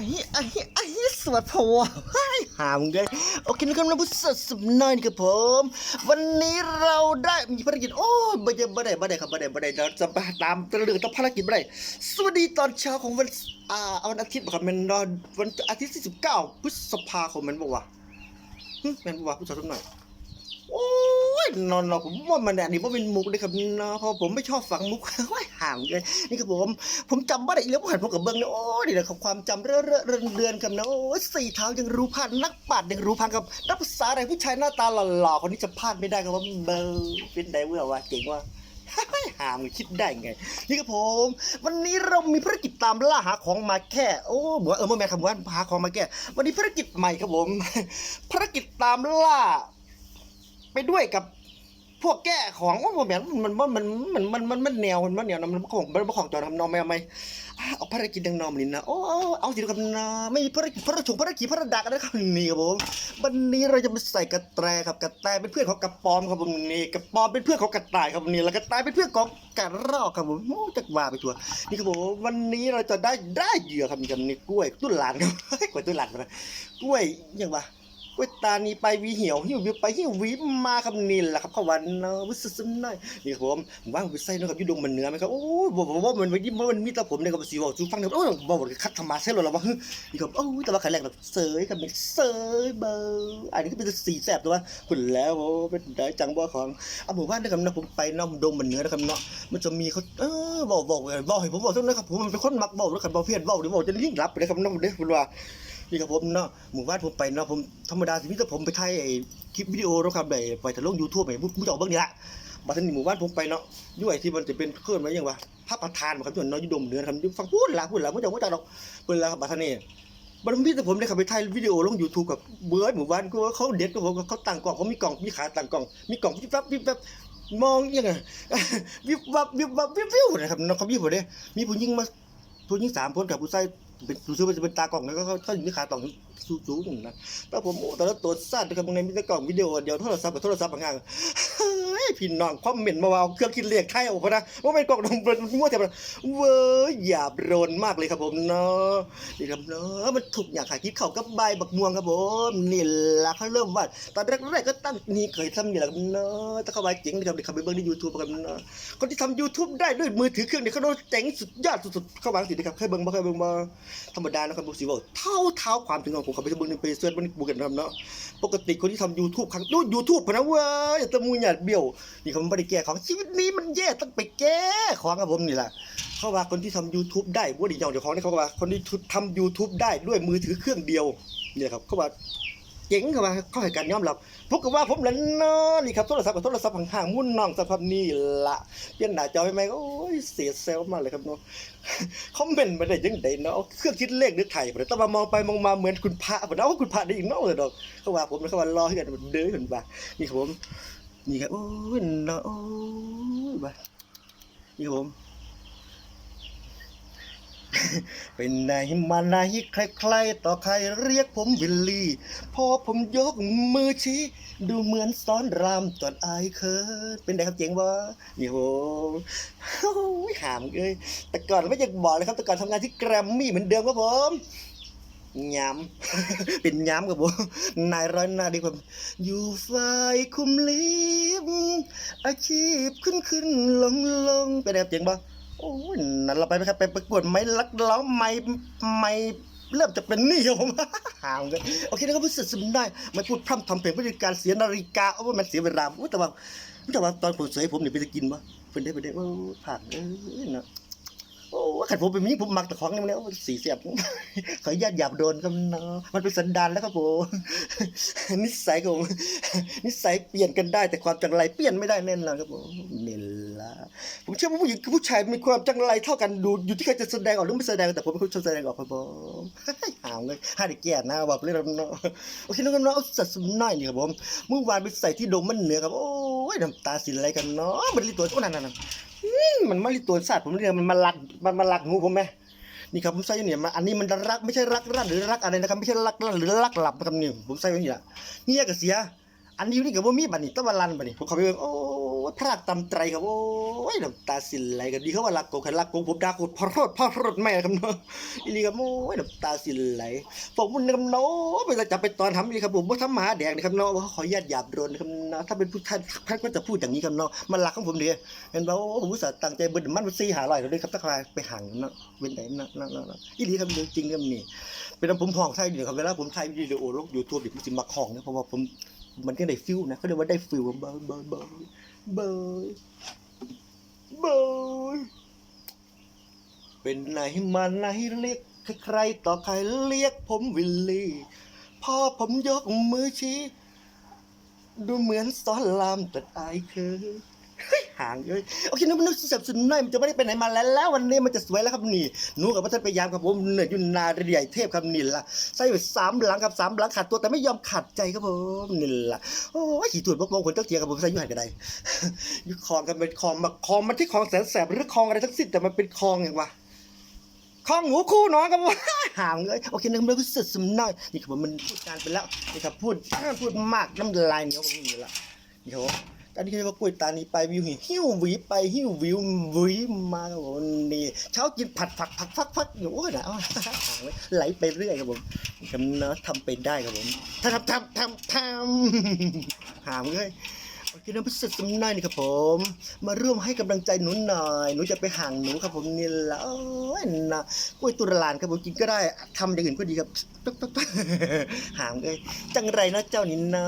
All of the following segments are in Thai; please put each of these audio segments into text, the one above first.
อ้ไอ้ไอ้สวัสดีพ่อให้หามกันโอเคนะครับนะผู้สดสุดน้อยนะครับผม วันนี้เราได้มีภารกิจโอ้ยไม่ได้ไม่ได้ไม่ได้ครับไม่ได้ไม่ได้เราจะไปตามเรื่องต้องภารกิจไม่ได้สวัสดีตอนเช้าของวันอ่าวันอาทิตย์ครับมันนวันอาทิตย์ที่สิบเก้าพฤษภาคมมันบอกว่าหึแมันบอกว่าผู้ชายทุกหน่อยโอ้ นอนนอนผมว่ามันอันนี้ว่าเป็นมุกเลยครับเนาะเพราะผมไม่ชอบฟังมุกโอ้ยห่างเลยนี่ครับผมผมจำว่าได้แล้วผมหันพวกกับเบิ้งเนี่ยโอ้ยนี่แหละครับความจำเรื่อเรื่อเรือนเดือนครับนะโอ้ยสี่เท้ายังรู้พลาดนักปัดยังรู้พันกับนักภาษาอะไรผู้ชายหน้าตาหล่อๆคนนี้จะพลาดไม่ได้ครับว่าเบอร์เป็นไดเวอร์ว่ะเก่งว่ะหามคิดได้ไง นี่ครับผม วันนี้เรามีภารกิจตามล่าหาของมาแค่โอ้บอกว่าเออเมื่อแม่คำว่าหาของมาแค่วันนี้ภารกิจใหม่ครับผมภารกิจตามล่า ไปด้วยกับ พวกแก้ของว่าบ่แม่นมันมันมันมันมันมันมันแนวมันมันแนวนมันของมันของจอทำนองแมวไหมอะเอาภารกิจดังนอมนี่นะโอ้เอาสิครับนะไม่มีภารกิจภารกิจภารกิจภารดักนะครับนี่ครับผมวันนี้เราจะมาใส่กระแตครับกระแตเป็นเพื่อนของกระปอมครับผมนี่กระปอมเป็นเพื่อนของกระต่ายครับนี่แล้วกระต่ายเป็นเพื่อนของกระรอกครับผมโอ้จักว่าไปทัวนี่ครับผมวันนี้เราจะได้ได้เหยื่อครับนี่ครับนี่กล้วยตุ้นหลานครับกล้วยตุ้นหลานนะกล้วยยังวะ วตานีไปวีเหี่ยวหิววิวไปหิววิมาครับนี่แหละครับขวันเนาะวิสุทธิ์หน่อยนี่ครับผมว่างวิสัยเนะครับยุดงมันเนื้อไหมครับโอ้ยบอกบอกว่ามันมันมันมีแต่ผมเนี่ยครับสีบอกจูฟังเนี่ยโอ้ยบอกว่าคัดธรรมะเส้นหรอวะนี่ครับโอ้ยแต่ว่าใครแรกแบบเสยครับเป็นเสยเบอร์อันนี้ก็เป็นสีแสบตัวคุณแล้วโอ้เป็นได้จังบ่ของเอาหมู่บ้านนะครับนะผมไปน้ำดงมันเนื้อนะครับเนาะมันจะมีเขาเออบอกบอกบอกให้ผมบอกทุกนะครับผมมันเป็นคนมักบอกแล้วกันบอกเพี้ยนบอกหรือบอกจะยิ่งรับเลยครับน้องเด้คุณว่า นี่ครับผมเนาะหมู่บ้านผมไปเนาะผมธรรมดาสิมิต่ผมไปถ่ายไอ้คลิปวิดีโอแล้วครับได้ไปแต่ลง YouTube ไปผู้จะอเบิ่งนี่ละบัดนี้หมู่บ้านผมไปเนาะยู่ไอ้ที่มันจะเป็นเคลื่อนไว้ยังวะพระประธานครับที่ว่าเนาะอยู่ดมเดือนครับฟังพูดละพูดละบ่จักบ่จักดอกเพิ่นละครับบัดนี้บัดนี้แต่ผมได้ข้าไปถ่ายวิดีโอลง YouTube กับเบิร์ดหมู่บ้านก็เขาเด็ดก็ผมเขาตั้งกล้องเขามีกล้องมีขาตั้งกล้อง มีกล้องวิบวับวิบวับมองยังไงวิบวับวิบวับวิบวิวนะครับเนาะเขามีบ่ได้มีผู้หญิงมาผู้หญิงสามคนกับผู้ชาย เป็นผู้ซื้อเป็นตากล่องแล้วก็เขาเขาอยู่ในขาต่อง สูสูงๆนะแต่ผมโอ้แต่ละตัวสั้นนะครับในมีแต่กล่องวิดีโอเดียวโทรศัพท์กับโทรศัพท์บางอย่างเฮ้ยพี่น้องคอมเมนมาวาเอาเครื่องคิดเลขไทยออกมานะว่าเป็นกล่องนมเป็นมั่วแต่เว้ยหยาบโรนมากเลยครับผมเนาะนี่ครับเนาะมันถูกอย่างขายคิดเข่ากับใบบักม่วงครับผมนี่แหละเขาเริ่มวาดตอนแรกๆก็ตั้งนี่เคยทำนี่แหละครับเนาะแต่เขาว่าเจ๋งเลยครับเดี๋ยวเขาไปเบิ่งในยูทูบครับเนาะคนที่ทำ YouTube ได้ด้วยมือถือเครื่องเนี้เขาโดนเจ๋งสุดยอดสุดๆเข้าวางสินะครับเคยเบิ่งบ่เคยเบิ่งบ่ธรรมดานะครับบุสิว่าเท่าเท้าความถึงของผมเขาไปเบิ่งในเพจเสิร์ชบนกูเกิลนทำเนาะปกติคนที่ทำ YouTube ครั้งนู้นยูทูบพะนะเว้ยตะมูหยาดเบี้ยวนี่เขาไม่ได้แก้ของชีวิตนี้มันแย่ต้องไปแก้ของครับผมนี่แหละเขาว่าคนที่ทำ YouTube ได้บ่ดีอย่างเดียวของนี่เขาว่าคนที่ทำ YouTube ได้ด้วยมือถือเครื่องเดียวเนี่ยครับเขาว่า เจ๋งเข้ามาเขาให้การยอมรับพวกก็ว่าผมแล้วเนาะนี่ครับโทรศัพท์กับโทรศัพท์ห่างๆมุ่นน้องสภาพนี่ละเปลี่ยนหน้าจอให้ไหมโอ้ยเสียเซลล์มากเลยครับเนาะคอมเมนต์มาได้ยังไงเนาะเครื่องคิดเลขนึกไทยแต่ต้องมามองไปมองมาเหมือนคุณพระผมเอาคุณพระได้อีกเนาะเลยดอกเขาว่าผมเขาว่ารอให้กันเด้อคุณบ่านี่ครับผมนี่ครับโอ้ยเนาะโอ้ยบ่านี่ครับผม เป็นไหนมาไหนใครๆ ต่อใครเรียกผมวิลลี่ พอผมยกมือชี้ ดูเหมือนซ้อนรามตอนอายเคยเป็นไงครับเจ๋งวะนี่โหโอ้ยหามเลยแต่ก่อนไม่อยากบอกเลยครับ แต่ก่อนทำงานที่แกรมมี่เหมือนเดิมครับผมย้ำเป็นย้ำครับผมนายร้อยหน้าดีกว่าอยู่ฝ่ายคุมลิฟอาชีพขึ้นขึ้นลงลงเป็นไงครับเจ๋งปะ โอ้ยนั่นเราไปไหมครับไปประกวดไม้ลักเล้าไม้ไม้เริ่มจะเป็นหนี้ครับผมหาวเลยโอเคนะครับรู้สึกสมได้ไม่พูดพร่ำทำเพลงเพื่อการเสียนาฬิกาเอาว่ามันเสียเวลาอุ๊ยแต่ว่าแต่ว่าตอนผมเสยผมเนี่ยไปจะกินปะเป็นได้เป็นได้โอ้ผ่านเอ้ยเนาะโอ้ขัดผมเป็นมิผมมักแต่ของนี่มันแล้วสีเสียบขออนุญาตหยาบโดนครับเนาะมันเป็นสันดานแล้วครับผมนิสัยของนิสัยเปลี่ยนกันได้ แต่ความจังไรเปลี่ยนไม่ได้แน่นอนครับผมนี่ละ ผมเชื่อว่าผู้หญิงกับผู้ชายมีความจังไรเท่ากันดูอยู่ที่ใครจะแสดงออกหรือไม่แสดงแต่ผมเป็นคนชอบแสดงออกครับผมหามเลยห้าเด็กแก่นะบอกเลยครับเนาโอเคน้องๆเอาสัตว์สมน้อยนี่ครับผมเมื่อวานไปใส่ที่ดงมันเหนือครับโอ้ยน้ำตาสินอะไรกันเนาะมันรีตัวโอ้นั่นนั่นมมันมารีตัวสัตว์ผมเรียกมันมาลักมันมาลักงูผมไหมนี่ครับผมใส่ยู่เนี่ยมาอันนี้มันรักไม่ใช่รักรักหรือรักอะไรนะครับไม่ใช่รักรักหรือรักหลับนะครับนี่ผมใส่ไว้นี่ละเนี่ยก็เสีย อันนี้อยู่นี่กับว่ามีบัดนี้ตะวันลันบัดนี้ผมเขาไปเบิ่งโอ้พระตำไตรครับโอ้ยน้ำตาสิไหลกันดีเขาว่ารักโกคันรักโกผมด่าโกพรดพรดแม่ครับเนาะอีนี่ครับโอ้ยน้ำตาสิไหลผมมันครับเนาะไปจะไปตอนทำนี่ครับผมว่าทำหมาแดงนะครับเนาะว่าขอญาตหยาบโดนครับเนาะถ้าเป็นผู้ท่านท่านก็จะพูดอย่างนี้ครับเนาะมันรักของผมดีเห็นป่าผมอุตส่าห์ตั้งใจเบิ่นมันมันซีหาลอยแล้วด้วยครับถ้าใครไปห่างเนาะเว้นไหนเนาะเนาะอีนี่ครับจริงครับนี่เป็นน้ำผมห้องไทยเดียวครับเวลาผมไทยวิดีโอลงยูทูบดิมันสิมาของนะเพราะว่าผม มันก็ได้ฟิลนะเขาเรียกว่าได้ฟิลเบอร์เบอร์เบอร์เบอร์เบอร์เป็นไหนมาไหนเรียกใครต่อใครเรียกผมวิลลี่พอผมยกมือชี้ ดูเหมือนสอนลามแต่อายคือ เฮ้ยห่างเลยโอเคนึกนึกสับสนหน่อยมันจะไม่ได้ไปไหนมาแล้วแล้ววันนี้มันจะสวยแล้วครับนี่หนูกับพระท่านพยายามครับผมเหนื่อยยุนนาเรียเทพครับนี่ละใส่ไปสามหลังครับสามหลังขาดตัวแต่ไม่ยอมขาดใจครับผมนี่ละโอ้ยขี่ตูดบกบงคนเจ้าเกียร์ครับผมใส่ยุ่หันกันได้ยุคลองกันเป็นคลองมาคลองมันที่คลองแสนแสบหรือคลองอะไรทั้งสิ้นแต่มันเป็นคลองอย่างวะคลองหมูคู่น้องครับว่าห่างเลยโอเคนะครับเราก็สุดสำน้อยนี่ครับผมมันพูดการไปแล้วนี่ครับพูดพูดมากน้ำลายเหนียวผมนี่ละนี่ครับ อันนี้ก็ว่ากล้วยตานีไปวิวหิหิ้วหวีไปหิ้ววิววิมาครับผมนี่เช้ากินผัดผักผักฟักฟักอยู่โอ้ยนะเอาห่างเลยไหลไปเรื่อยครับผมทำเนาะทำไปได้ครับผมทำทำทำทำหามเลย โอเคนะพิเศษสำน้อยนี่ครับผม มาร่วมให้กำลังใจหนูหน่อยหนูจะไปห่างหนูครับผมนี่ละโอ้ยนะกล้วยตุรลานครับผมกินก็ได้ทำอย่างอื่นก็ดีครับตุ๊กตุ๊กห่างเลยจังไรนะเจ้านี่นะ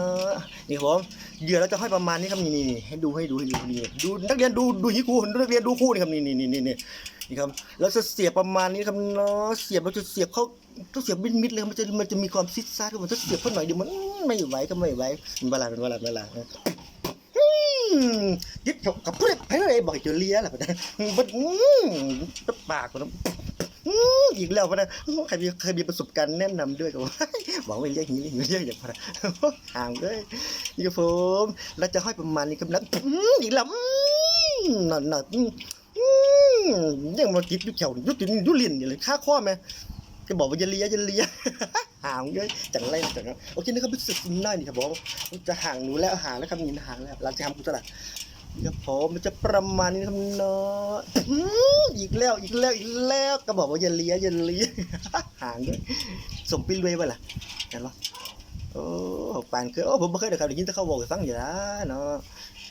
นี่ครับผมเหยื่อเราจะให้ประมาณนี้ครับนี่นี่ให้ดูให้ดูให้ดูนี่ดูนักเรียนดูดูยี่ครูนักเรียนดูครูนี่ครับนี่นี่นี่นี่นี่ครับเราจะเสียบประมาณนี้ครับเนาะเสียบเราจะเสียบเขาต้องเสียบมิดๆเลยมันจะมันจะมีความซิดซ่าครับผมถ้าเสียบเพิ่มหน่อยเดี๋ยวมันไม่ไหวก็ไม่ไหวมันบาลานมันบาลานซ์มันบาลาน ยึดกับกับพูดให้เลยบอกให้เจอเลี้ยแหละปะนะบัดอืมตับปากมันอีกแล้วปะนะใครมีใครมีประสบการณ์แนะนำด้วยกับว่าบอกว่าเรียกอย่างนี้เรียกอย่างพะนะห่างเลยนี่ครับผมเราจะห้อยประมาณนี้ครับแล้วอีกแล้วหนอนหนอนยังมาติดยู่แถวยุติยุลินอยู่เลยค่าข้อไหมจะบอกว่าจะเลียจะเลีย ห่างเลยจังไรจังไรโอเคนะครับรู้สึกน่านี่ครับผมจะห่างหนูแล้วห่างแล้วครับนี่ห่างแล้วเราจะทำกุศลนี่ครับผมมันจะประมาณนี้นะครับเนาะอีกแล้วอีกแล้วอีกแล้วก็บอกว่าอย่าเลี้ยอย่าเลี้ยห่างเลยสมปิ้นรวยป่ะล่ะเห็นหรอโอ้ปานเคยโอ้ผมไม่เคยได้ครับได้ยินแต่เขาบอกให้ฟังอยู่นะเนาะ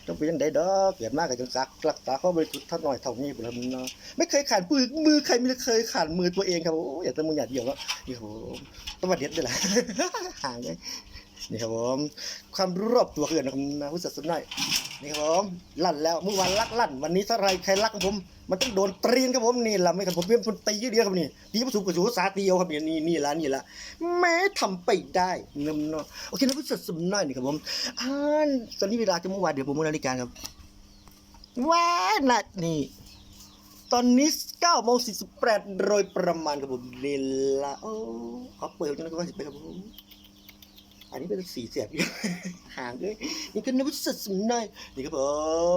ต้องเป็นยังไงดอกเกิดมากกับจังสักรักษาเขาบริสุทธิ์ท่าหน่อยเท่านี้ผมเนาะไม่เคยขาดมือมือใครไม่เคยขาดมือตัวเองครับโอ้อยากจะมือหยาดเดียวแล้วนี่ครับผมต้องมาเด็ดด้วยล่ะห่างเลยนี่ครับผมความรู้รอบตัวเกินนะครับนะผู้สัตว์สนหน่อยนี่ครับผมลั่นแล้วเมื่อวานลักลั่น วันนี้ถ้าไรใครรักผม มันต้องโดนตรีนครับผมนี่ละไม่ครับผมเป็นคนตีเยอะเดียวครับนี่ตีประสูประสูสาตีเอาครับนี่นี่นี่ละนี่ละแม้ทำไปได้เงิมเนาะโอเคนะผู้สัตว์สนน่อยนี่ครับผมอ่าตอนนี้เวลาจะเมื่อวานเดี๋ยวผมมือนาฬิกาครับว้านัดนี่ตอนนี้9โมง48โดยประมาณครับผมเวลาโอ้ขอเปิดจังเลยก็สิไปครับผม อันนี้เป็นสีเสียบอยู่ห่างเลยนี่คือนักวิศาสตร์สมนายนี่ครับผ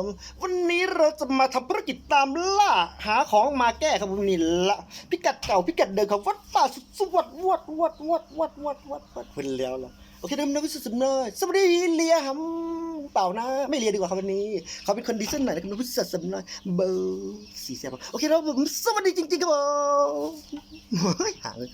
มวันนี้เราจะมาทำภารกิจตามล่าหาของมาแก้ครับผมนี่ละพิกัดเก่าพิกัดเดิมของวัดป่าสุดสวัดวัดวัดวัดวัดวัดวัดวัดเพิ่นแล้วล่ะโอเคนะครับนักวิศาสตร์สมนายสวัสดีเลียหำเปล่านะ ไม่เลียดีกว่าครับวันนี้เขาเป็นคนดีเส้นไหนนะครับนักวิศาสตร์สมนายเบอร์สีเสียบโอเคแล้วผมสวัสดีจริงๆครับผมห่างเลย